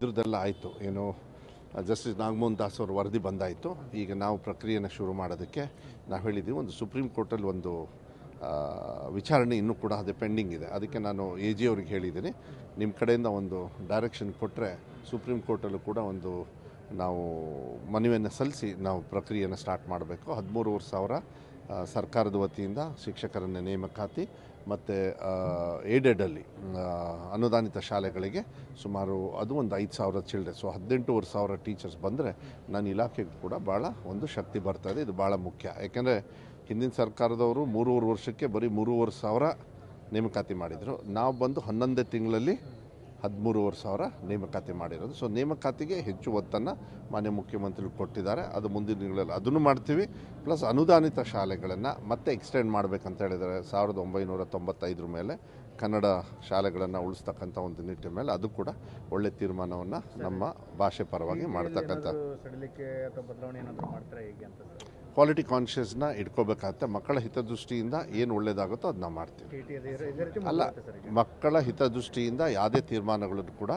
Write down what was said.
ಇದ್ರದ್ದೆಲ್ಲ ಆಯಿತು. ಏನು ಜಸ್ಟಿಸ್ ನಾಗಮೋಹನ್ ದಾಸ್ ಅವ್ರ ವರದಿ ಬಂದಾಯಿತು. ಈಗ ನಾವು ಪ್ರಕ್ರಿಯೆನ ಶುರು ಮಾಡೋದಕ್ಕೆ ನಾವು ಹೇಳಿದ್ದೀವಿ, ಒಂದು ಸುಪ್ರೀಂ ಕೋರ್ಟಲ್ಲಿ ಒಂದು ವಿಚಾರಣೆ ಇನ್ನೂ ಕೂಡ ಅದೇ ಪೆಂಡಿಂಗ್ ಇದೆ. ಅದಕ್ಕೆ ನಾನು ಎ ಜಿ ಅವ್ರಿಗೆ ಹೇಳಿದ್ದೀನಿ ನಿಮ್ಮ ಕಡೆಯಿಂದ ಒಂದು ಡೈರೆಕ್ಷನ್ ಕೊಟ್ಟರೆ ಸುಪ್ರೀಂ ಕೋರ್ಟಲ್ಲೂ ಕೂಡ ಒಂದು ನಾವು ಮನವಿಯನ್ನು ಸಲ್ಲಿಸಿ ನಾವು ಪ್ರಕ್ರಿಯೆಯನ್ನು ಸ್ಟಾರ್ಟ್ ಮಾಡಬೇಕು. ಹದಿಮೂರುವರೆ ಸಾವಿರ ಸರ್ಕಾರದ ವತಿಯಿಂದ ಶಿಕ್ಷಕರನ್ನ ನೇಮಕಾತಿ ಮತ್ತು ಏಡೆಡಲ್ಲಿ ಅನುದಾನಿತ ಶಾಲೆಗಳಿಗೆ ಸುಮಾರು ಅದು ಒಂದು ಐದು ಸಾವಿರ ಚಿಲ್ಡ್ರೆ. ಸೊ ಹದಿನೆಂಟೂವರೆ ಸಾವಿರ ಟೀಚರ್ಸ್ ಬಂದರೆ ನನ್ನ ಇಲಾಖೆಗೆ ಕೂಡ ಭಾಳ ಒಂದು ಶಕ್ತಿ ಬರ್ತದೆ ಇದು. ಭಾಳ ಮುಖ್ಯ. ಯಾಕೆಂದರೆ ಹಿಂದಿನ ಸರ್ಕಾರದವರು ಮೂರುವರೆ ವರ್ಷಕ್ಕೆ ಬರೀ ಮೂರುವರೆ ಸಾವಿರ ನೇಮಕಾತಿ ಮಾಡಿದರು. ನಾವು ಬಂದು ಹನ್ನೊಂದೇ ತಿಂಗಳಲ್ಲಿ ಹದಿಮೂರುವರೆ ಸಾವಿರ ನೇಮಕಾತಿ ಮಾಡಿರೋದು. ಸೊ ನೇಮಕಾತಿಗೆ ಹೆಚ್ಚು ಒತ್ತನ್ನು ಮಾನ್ಯ ಮುಖ್ಯಮಂತ್ರಿಗಳು ಕೊಟ್ಟಿದ್ದಾರೆ. ಅದು ಮುಂದಿನ ದಿನಗಳಲ್ಲಿ ಅದನ್ನು ಮಾಡ್ತೀವಿ. ಪ್ಲಸ್ ಅನುದಾನಿತ ಶಾಲೆಗಳನ್ನು ಮತ್ತೆ ಎಕ್ಸ್ಟೆಂಡ್ ಮಾಡಬೇಕಂತ ಹೇಳಿದ್ದಾರೆ. ಸಾವಿರದ ಒಂಬೈನೂರ ತೊಂಬತ್ತೈದರ ಮೇಲೆ ಕನ್ನಡ ಶಾಲೆಗಳನ್ನು ಉಳಿಸ್ತಕ್ಕಂಥ ಒಂದು ನಿಟ್ಟಿನ ಮೇಲೆ ಅದು ಕೂಡ ಒಳ್ಳೆ ತೀರ್ಮಾನವನ್ನು ನಮ್ಮ ಭಾಷೆ ಪರವಾಗಿ ಮಾಡ್ತಕ್ಕಂಥ ಕ್ವಾಲಿಟಿ ಕಾನ್ಷಿಯಸ್ನ ಇಟ್ಕೋಬೇಕಾಗತ್ತೆ. ಮಕ್ಕಳ ಹಿತದೃಷ್ಟಿಯಿಂದ ಏನು ಒಳ್ಳೆಯದಾಗುತ್ತೋ ಅದನ್ನ ಮಾಡ್ತೀವಿ. ಅಲ್ಲ ಮಕ್ಕಳ ಹಿತದೃಷ್ಟಿಯಿಂದ ಯಾವುದೇ ತೀರ್ಮಾನಗಳನ್ನು ಕೂಡ